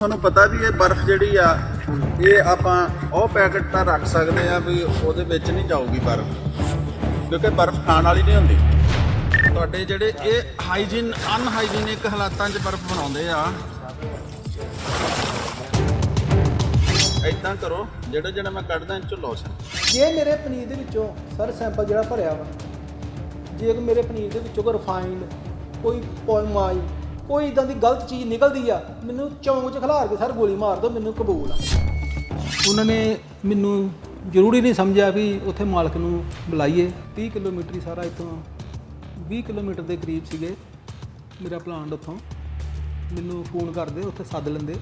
ਤੁਹਾਨੂੰ ਪਤਾ ਵੀ ਇਹ ਬਰਫ਼ ਜਿਹੜੀ ਆ, ਇਹ ਆਪਾਂ ਉਹ ਪੈਕਟ ਤਾਂ ਰੱਖ ਸਕਦੇ ਆ ਵੀ ਉਹਦੇ ਵਿੱਚ ਨਹੀਂ ਜਾਊਗੀ ਬਰਫ਼, ਕਿਉਂਕਿ ਬਰਫ਼ ਖਾਣ ਵਾਲੀ ਨਹੀਂ ਹੁੰਦੀ। ਤੁਹਾਡੇ ਜਿਹੜੇ ਇਹ ਹਾਈਜੀਨ ਅਨਹਾਈਜੀਨਿਕ ਹਾਲਾਤਾਂ 'ਚ ਬਰਫ਼ ਬਣਾਉਂਦੇ ਆ। ਇਦਾਂ ਕਰੋ, ਜਿਹੜਾ ਜਿਹੜਾ ਮੈਂ ਕੱਢਦਾ ਇਹ ਚੋਂ ਲੋਸ ਜੇ ਮੇਰੇ ਪਨੀਰ ਦੇ ਵਿੱਚੋਂ, ਸਰ ਸੈਂਪਲ ਜਿਹੜਾ ਭਰਿਆ ਵਾ, ਜੇ ਕੋਈ ਮੇਰੇ ਪਨੀਰ ਦੇ ਵਿੱਚੋਂ ਕੋਈ ਰਿਫਾਈਨਡ ਕੋਈ ਪੋਇਮਾਈ ਕੋਈ ਇਦਾਂ ਦੀ ਗਲਤ ਚੀਜ਼ ਨਿਕਲਦੀ ਆ, ਮੈਨੂੰ ਚੌਂਕ 'ਚ ਖਿਲਾਰ ਕੇ ਸਰ ਗੋਲੀ ਮਾਰ ਦਿਓ, ਮੈਨੂੰ ਕਬੂਲ ਆ। ਉਹਨਾਂ ਨੇ ਮੈਨੂੰ ਜ਼ਰੂਰੀ ਨਹੀਂ ਸਮਝਿਆ ਵੀ ਉੱਥੇ ਮਾਲਕ ਨੂੰ ਬੁਲਾਈਏ। 30 ਕਿਲੋਮੀਟਰ ਹੀ ਸਾਰਾ ਇੱਥੋਂ 20 ਕਿਲੋਮੀਟਰ ਦੇ ਕਰੀਬ ਸੀਗੇ ਮੇਰਾ ਪਲਾਨ ਉੱਥੋਂ। ਮੈਨੂੰ ਫੋਨ ਕਰਦੇ ਉੱਥੇ ਸੱਦ ਲੈਂਦੇ।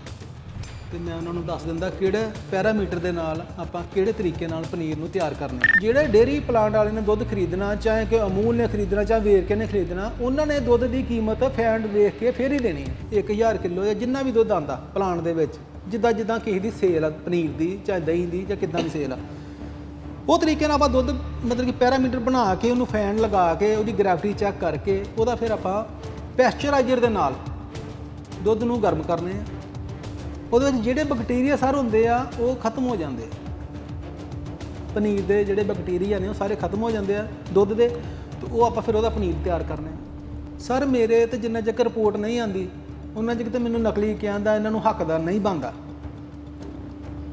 ਤੇ ਮੈਂ ਉਹਨਾਂ ਨੂੰ ਦੱਸ ਦਿੰਦਾ ਕਿਹੜੇ ਪੈਰਾਮੀਟਰ ਦੇ ਨਾਲ ਆਪਾਂ ਕਿਹੜੇ ਤਰੀਕੇ ਨਾਲ ਪਨੀਰ ਨੂੰ ਤਿਆਰ ਕਰਨਾ ਜਿਹੜੇ ਡੇਅਰੀ ਪਲਾਂਟ ਵਾਲੇ ਨੇ ਦੁੱਧ ਖਰੀਦਣਾ, ਚਾਹੇ ਕਿ ਅਮੂਲ ਨੇ ਖਰੀਦਣਾ ਚਾਹੇ ਵੇਰਕੇ ਨੇ ਖਰੀਦਣਾ, ਉਹਨਾਂ ਨੇ ਦੁੱਧ ਦੀ ਕੀਮਤ ਫੈਂਡ ਵੇਖ ਕੇ ਫੇਰ ਹੀ ਦੇਣੀ ਹੈ। 1000 ਕਿਲੋ ਜਾਂ ਜਿੰਨਾ ਵੀ ਦੁੱਧ ਆਂਦਾ ਪਲਾਂਟ ਦੇ ਵਿੱਚ, ਜਿੱਦਾਂ ਜਿੱਦਾਂ ਕਿਸੇ ਦੀ ਸੇਲ ਆ, ਪਨੀਰ ਦੀ, ਚਾਹੇ ਦਹੀਂ ਦੀ ਜਾਂ ਕਿੱਦਾਂ ਦੀ ਸੇਲ ਆ। ਉਹ ਤਰੀਕੇ ਨਾਲ ਆਪਾਂ ਦੁੱਧ ਮਤਲਬ ਕਿ ਪੈਰਾਮੀਟਰ ਬਣਾ ਕੇ ਉਹਨੂੰ ਫੈਨ ਲਗਾ ਕੇ ਉਹਦੀ ਗ੍ਰੈਵਿਟੀ ਚੈੱਕ ਕਰਕੇ ਉਹਦਾ ਫਿਰ ਆਪਾਂ ਪੈਸਚਰਾਈਜ਼ਰ ਦੇ ਨਾਲ ਦੁੱਧ ਨੂੰ ਗਰਮ ਕਰਨੇ ਆ। ਉਹਦੇ ਵਿੱਚ ਜਿਹੜੇ ਬੈਕਟੀਰੀਆ ਸਰ ਹੁੰਦੇ ਆ, ਉਹ ਖਤਮ ਹੋ ਜਾਂਦੇ ਆ। ਪਨੀਰ ਦੇ ਜਿਹੜੇ ਬੈਕਟੀਰੀਆ ਨੇ, ਉਹ ਸਾਰੇ ਖਤਮ ਹੋ ਜਾਂਦੇ ਆ ਦੁੱਧ ਦੇ, ਤੇ ਉਹ ਆਪਾਂ ਫਿਰ ਉਹਦਾ ਪਨੀਰ ਤਿਆਰ ਕਰਨਾ ਸਰ, ਮੇਰੇ ਤੇ ਜਿੰਨਾ ਚਿਰ ਰਿਪੋਰਟ ਨਹੀਂ ਆਂਦੀ ਉਹਨਾਂ ਚਿਰ ਤੇ ਮੈਨੂੰ ਨਕਲੀ ਕਿਆਂ ਦਾ, ਇਹਨਾਂ ਨੂੰ ਹੱਕਦਾਰ ਨਹੀਂ ਬਣਦਾ।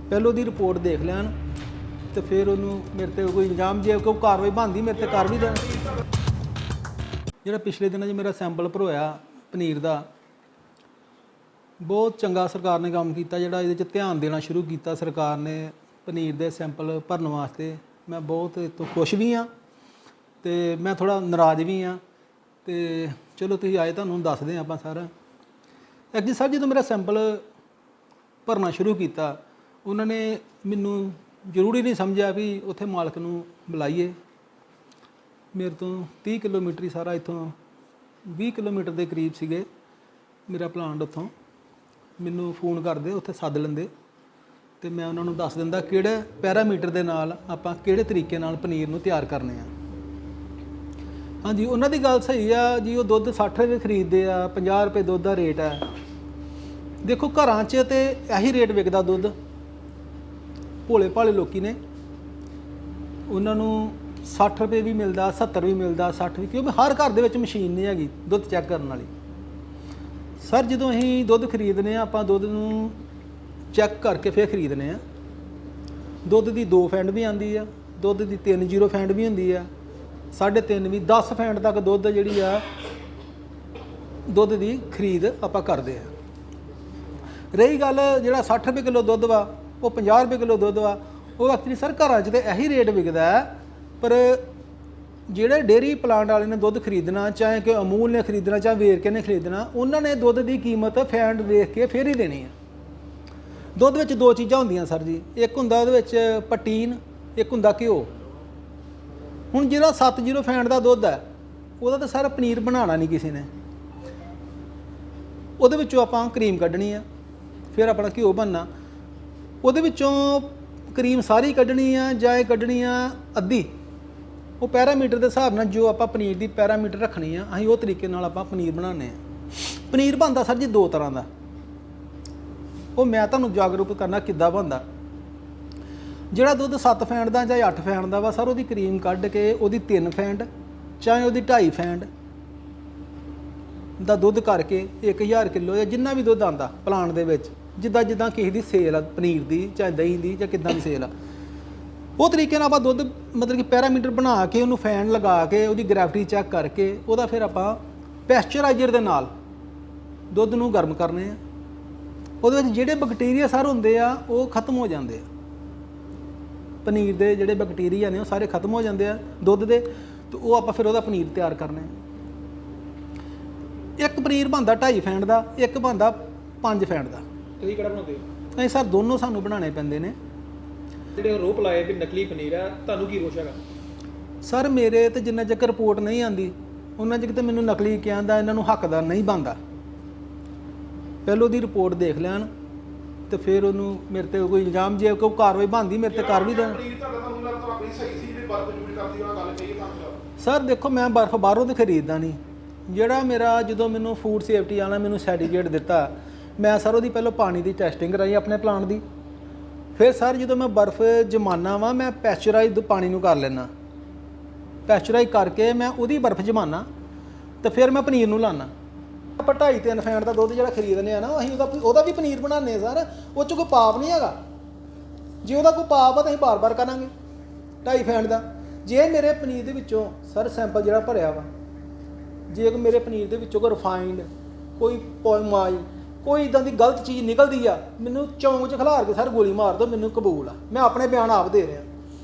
ਪਹਿਲੋਂ ਦੀ ਰਿਪੋਰਟ ਦੇਖ ਲੈਣ, ਤੇ ਫਿਰ ਉਹਨੂੰ ਮੇਰੇ ਤੇ ਕੋਈ ਇਲਜ਼ਾਮ, ਜੇ ਕੋਈ ਕਾਰਵਾਈ ਬਣਦੀ, ਮੇਰੇ ਤੇ ਕਰ ਵੀ ਦੇਣ। ਜਿਹੜਾ ਪਿਛਲੇ ਦਿਨਾਂ 'ਚ ਮੇਰਾ ਸੈਂਪਲ ਭਰੋਇਆ ਪਨੀਰ ਦਾ ਬਹੁਤ ਚੰਗਾ ਸਰਕਾਰ ਨੇ ਕੰਮ ਕੀਤਾ, ਜਿਹੜਾ ਇਹਦੇ 'ਚ ਧਿਆਨ ਦੇਣਾ ਸ਼ੁਰੂ ਕੀਤਾ ਸਰਕਾਰ ਨੇ ਪਨੀਰ ਦੇ ਸੈਂਪਲ ਭਰਨ ਵਾਸਤੇ। ਮੈਂ ਬਹੁਤ ਇਹ ਤੋਂ ਖੁਸ਼ ਵੀ ਹਾਂ ਤੇ ਮੈਂ ਥੋੜਾ ਨਾਰਾਜ਼ ਵੀ ਹਾਂ ਤੇ ਚਲੋ ਤੁਸੀਂ ਆਏ ਤੁਹਾਨੂੰ ਦੱਸਦੇ ਹਾਂ ਆਪਾਂ ਸਾਰਾ। ਐਕਚੁਅਲੀ ਸਰ, ਜਦੋਂ ਮੇਰਾ ਸੈਂਪਲ ਭਰਨਾ ਸ਼ੁਰੂ ਕੀਤਾ, ਉਹਨਾਂ ਨੇ ਮੈਨੂੰ ਜ਼ਰੂਰੀ ਨਹੀਂ ਸਮਝਿਆ ਵੀ ਉੱਥੇ ਮਾਲਕ ਨੂੰ ਬੁਲਾਈਏ। ਮੇਰੇ ਤੋਂ 30 ਕਿਲੋਮੀਟਰ ਹੀ ਸਾਰਾ ਇੱਥੋਂ 20 ਕਿਲੋਮੀਟਰ ਦੇ ਕਰੀਬ ਸੀਗੇ ਮੇਰਾ ਪਲਾਂਟ ਉੱਥੋਂ। ਮੈਨੂੰ ਫੋਨ ਕਰਦੇ ਉੱਥੇ ਸੱਦ ਲੈਂਦੇ। ਤੇ ਮੈਂ ਉਹਨਾਂ ਨੂੰ ਦੱਸ ਦਿੰਦਾ ਕਿਹੜੇ ਪੈਰਾਮੀਟਰ ਦੇ ਨਾਲ ਆਪਾਂ ਕਿਹੜੇ ਤਰੀਕੇ ਨਾਲ ਪਨੀਰ ਨੂੰ ਤਿਆਰ ਕਰਨੇ ਆ। ਹਾਂਜੀ, ਉਹਨਾਂ ਦੀ ਗੱਲ ਸਹੀ ਆ ਜੀ, ਉਹ ਦੁੱਧ 60 ਰੁਪਏ ਖਰੀਦਦੇ ਆ 50 ਰੁਪਏ ਦੁੱਧ ਦਾ ਰੇਟ ਆ। ਦੇਖੋ, ਘਰਾਂ 'ਚ ਤੇ ਇਹੀ ਰੇਟ ਵਿਕਦਾ ਦੁੱਧ। ਭੋਲੇ ਭਾਲੇ ਲੋਕੀ ਨੇ। ਉਹਨਾਂ ਨੂੰ 60 ਰੁਪਏ ਵੀ ਮਿਲਦਾ 70 ਵੀ ਮਿਲਦਾ 60 ਵੀ, ਕਿਉਂਕਿ ਹਰ ਘਰ ਦੇ ਵਿੱਚ ਮਸ਼ੀਨ ਨਹੀਂ ਹੈਗੀ ਦੁੱਧ ਚੈੱਕ ਕਰਨ ਵਾਲੀ। ਸਰ, ਜਦੋਂ ਅਸੀਂ ਦੁੱਧ ਖਰੀਦਨੇ ਆ, ਆਪਾਂ ਦੁੱਧ ਨੂੰ ਚੈੱਕ ਕਰਕੇ ਫਿਰ ਖਰੀਦਨੇ ਆ। ਦੁੱਧ ਦੀ 2 ਫੈਂਡ ਵੀ ਆਂਦੀ ਆ, ਦੁੱਧ ਦੀ 3 ਜ਼ੀਰੋ ਫੈਂਡ ਵੀ ਹੁੰਦੀ ਆ 3.5 ਵੀ 10 ਫੈਂਡ ਤੱਕ ਦੁੱਧ ਜਿਹੜੀ ਆ, ਦੁੱਧ ਦੀ ਖਰੀਦ ਆਪਾਂ ਕਰਦੇ ਆ। ਰਹੀ ਗੱਲ ਜਿਹੜਾ 60 ਰੁਪਏ ਕਿਲੋ ਦੁੱਧ ਵਾ, ਉਹ 50 ਰੁਪਏ ਕਿਲੋ ਦੁੱਧ ਵਾ, ਉਹ ਐਕਚੁਅਲੀ ਸਰ ਘਰਾਂ 'ਚ ਤੇ ਇਹੀ ਰੇਟ ਵਿਕਦਾ ਪਰ ਜਿਹੜੇ ਡੇਅਰੀ ਪਲਾਂਟ ਵਾਲੇ ਨੇ ਦੁੱਧ ਖਰੀਦਣਾ, ਚਾਹੇ ਕਿ ਅਮੂਲ ਨੇ ਖਰੀਦਣਾ, ਚਾਹੇ ਵੇਰਕੇ ਨੇ ਖਰੀਦਣਾ, ਉਹਨਾਂ ਨੇ ਦੁੱਧ ਦੀ ਕੀਮਤ ਫੈਂਡ ਵੇਖ ਕੇ ਫੇਰ ਹੀ ਦੇਣੀ ਹੈ ਦੁੱਧ ਵਿੱਚ ਦੋ ਚੀਜ਼ਾਂ ਹੁੰਦੀਆਂ ਸਰ ਜੀ। ਇੱਕ ਹੁੰਦਾ ਉਹਦੇ ਵਿੱਚ ਪਟੀਨ, ਇੱਕ ਹੁੰਦਾ ਘਿਓ। ਹੁਣ ਜਿਹੜਾ 70 ਫੈਂਡ ਦਾ ਦੁੱਧ ਹੈ, ਉਹਦਾ ਤਾਂ ਸਾਰਾ ਪਨੀਰ ਬਣਾਉਣਾ ਨਹੀਂ ਕਿਸੇ ਨੇ। ਉਹਦੇ ਵਿੱਚੋਂ ਆਪਾਂ ਕਰੀਮ ਕੱਢਣੀ ਆ, ਫਿਰ ਆਪਣਾ ਘਿਓ ਬਣਨਾ। ਉਹਦੇ ਵਿੱਚੋਂ ਕਰੀਮ ਸਾਰੀ ਕੱਢਣੀ ਆ ਜਾਂ ਇਹ ਕੱਢਣੀ ਆ ਅੱਧੀ? ਉਹ ਪੈਰਾਮੀਟਰ ਦੇ ਹਿਸਾਬ ਨਾਲ ਜੋ ਆਪਾਂ ਪਨੀਰ ਦੀ ਪੈਰਾਮੀਟਰ ਰੱਖਣੀ ਆ, ਅਸੀਂ ਉਹ ਤਰੀਕੇ ਨਾਲ ਆਪਾਂ ਪਨੀਰ ਬਣਾਉਂਦੇ ਆ। ਪਨੀਰ ਬਣਦਾ ਸਰ ਜੀ ਦੋ ਤਰ੍ਹਾਂ ਦਾ। ਉਹ ਮੈਂ ਤੁਹਾਨੂੰ ਜਾਗਰੂਕ ਕਰਨਾ ਕਿੱਦਾਂ ਬਣਦਾ। ਜਿਹੜਾ ਦੁੱਧ 7 ਫੈਂਡ ਦਾ ਜਾਂ 8 ਫੈਂਡ ਦਾ ਵਾ ਸਰ, ਉਹਦੀ ਕਰੀਮ ਕੱਢ ਕੇ ਉਹਦੀ 3 ਫੈਂਡ ਚਾਹੇ ਉਹਦੀ 2.5 ਫੈਂਡ ਦਾ ਦੁੱਧ ਕਰਕੇ 1000 ਕਿਲੋ ਜਾਂ ਜਿੰਨਾ ਵੀ ਦੁੱਧ ਆਂਦਾ ਪਲਾਂਟ ਦੇ ਵਿੱਚ, ਜਿੱਦਾਂ ਜਿੱਦਾਂ ਕਿਸੇ ਦੀ ਸੇਲ ਆ, ਪਨੀਰ ਦੀ ਚਾਹੇ ਦਹੀਂ ਦੀ ਜਾਂ ਕਿੱਦਾਂ ਦੀ ਸੇਲ ਆ। ਉਹ ਤਰੀਕੇ ਨਾਲ ਆਪਾਂ ਦੁੱਧ ਮਤਲਬ ਕਿ ਪੈਰਾਮੀਟਰ ਬਣਾ ਕੇ ਉਹਨੂੰ ਫੈਨ ਲਗਾ ਕੇ ਉਹਦੀ ਗ੍ਰੈਵਿਟੀ ਚੈੱਕ ਕਰਕੇ ਉਹਦਾ ਫਿਰ ਆਪਾਂ ਪੈਸਚਰਾਈਜ਼ਰ ਦੇ ਨਾਲ ਦੁੱਧ ਨੂੰ ਗਰਮ ਕਰਨੇ ਆ। ਉਹਦੇ ਵਿੱਚ ਜਿਹੜੇ ਬੈਕਟੀਰੀਆ ਸਰ ਹੁੰਦੇ ਆ ਉਹ ਖਤਮ ਹੋ ਜਾਂਦੇ ਆ। ਪਨੀਰ ਦੇ ਜਿਹੜੇ ਬੈਕਟੀਰੀਆ ਨੇ ਉਹ ਸਾਰੇ ਖਤਮ ਹੋ ਜਾਂਦੇ ਆ ਦੁੱਧ ਦੇ ਤੇ ਉਹ ਆਪਾਂ ਫਿਰ ਉਹਦਾ ਪਨੀਰ ਤਿਆਰ ਕਰਨੇ ਇੱਕ ਪਨੀਰ ਬਣਦਾ 2.5 ਫੈਂਡ ਦਾ ਇੱਕ ਬਣਦਾ 5 ਫੈਂਡ ਦਾ। ਤੁਸੀਂ ਕਿਹੜਾ ਬਣਾਉਂਦੇ ਹੋ? ਇਹ ਸਰ ਦੋਨੋਂ ਸਾਨੂੰ ਬਣਾਉਣੇ ਪੈਂਦੇ ਨੇ। ਜਿਹੜੇ ਰੋਪ ਲਾਏ ਵੀ ਨਕਲੀ ਪਨੀਰ ਆ ਤੁਹਾਨੂੰ ਕੀ ਰੋਸ਼ ਹੈਗਾ? ਸਰ ਮੇਰੇ ਤੇ ਜਿੰਨਾ ਚਿਰ ਰਿਪੋਰਟ ਨਹੀਂ ਆਂਦੀ ਉਹਨਾਂ ਚਿਰ ਤੇ ਮੈਨੂੰ ਨਕਲੀ ਕਿਆਂ ਦਾ ਇਹਨਾਂ ਨੂੰ ਹੱਕਦਾਰ ਨਹੀਂ ਬਣਦਾ। ਪਹਿਲੋਂ ਦੀ ਰਿਪੋਰਟ ਦੇਖ ਲੈਣ ਤੇ ਫਿਰ ਉਹਨੂੰ ਮੇਰੇ ਤੇ ਕੋਈ ਇਲਜ਼ਾਮ ਜੇ ਕੋਈ ਕਾਰਵਾਈ ਬਣਦੀ ਮੇਰੇ ਤੇ ਕਰ ਵੀ ਦੇਣ। ਪਨੀਰ ਤੁਹਾਡਾ ਤੁਹਾਨੂੰ ਲੱਗਦਾ ਆਪਣੀ ਸਹੀ ਸੀ ਜਿਹੜੀ ਬਰਫ ਜੂੜ ਕਰਦੀ ਉਹਨਾਂ ਗੱਲ ਕਹੀ ਤੁਹਾਨੂੰ ਸਰ ਦੇਖੋ ਮੈਂ ਬਰਫ਼ ਬਾਹਰੋਂ ਤੇ ਖਰੀਦਦਾ ਨਹੀਂ। ਜਿਹੜਾ ਮੇਰਾ ਜਦੋਂ ਮੈਨੂੰ ਫੂਡ ਸੇਫਟੀ ਵਾਲਾ ਮੈਨੂੰ ਸਰਟੀਫਿਕੇਟ ਦਿੱਤਾ ਮੈਂ ਸਰ ਉਹਦੀ ਪਹਿਲਾਂ ਪਾਣੀ ਦੀ ਟੈਸਟਿੰਗ ਕਰਾਈ ਆਪਣੇ ਪਲਾਂਟ ਦੀ। ਫਿਰ ਸਰ ਜਦੋਂ ਮੈਂ ਬਰਫ਼ ਜਮਾਨਾ ਵਾ, ਮੈਂ ਪੈਸਚਰਾਈਜ਼ਡ ਪਾਣੀ ਨੂੰ ਕਰ ਲੈਣਾ ਪੈਸਚਰਾਈਜ਼ ਕਰਕੇ ਮੈਂ ਉਹਦੀ ਬਰਫ਼ ਜਮਾਨਾ ਤੇ ਫਿਰ ਮੈਂ ਪਨੀਰ ਨੂੰ ਲਾਣਾ ਆਪਾਂ ਢਾਈ ਤਿੰਨ ਫੈਂਟ ਦਾ ਦੁੱਧ ਜਿਹੜਾ ਖਰੀਦਨੇ ਆ ਨਾ, ਅਸੀਂ ਉਹਦਾ ਉਹਦਾ ਵੀ ਪਨੀਰ ਬਣਾਉਂਦੇ ਸਰ, ਉਹ ਚ ਕੋਈ ਪਾਪ ਨਹੀਂ ਹੈਗਾ। ਜੇ ਉਹਦਾ ਕੋਈ ਪਾਪ ਆ ਤਾਂ ਅਸੀਂ ਬਾਰ-ਬਾਰ ਕਰਾਂਗੇ, ਢਾਈ ਫੈਂਟ ਦਾ। ਜੇ ਮੇਰੇ ਪਨੀਰ ਦੇ ਵਿੱਚੋਂ ਸਰ ਸੈਂਪਲ ਜਿਹੜਾ ਭਰਿਆ ਵਾ, ਜੇ ਮੇਰੇ ਪਨੀਰ ਦੇ ਵਿੱਚੋਂ ਕੋਈ ਰਿਫਾਈਨਡ, ਕੋਈ ਪੋਇਮਾਈ ਕੋਈ ਇਦਾਂ ਦੀ ਗਲਤ ਚੀਜ਼ ਨਿਕਲਦੀ ਆ, ਮੈਨੂੰ ਚੌਂਕ 'ਚ ਖਿਲਾਰ ਕੇ ਸਰ ਗੋਲੀ ਮਾਰ ਦਿਓ, ਮੈਨੂੰ ਕਬੂਲ ਆ। ਮੈਂ ਆਪਣੇ ਬਿਆਨ ਆਪ ਦੇ ਰਿਹਾ।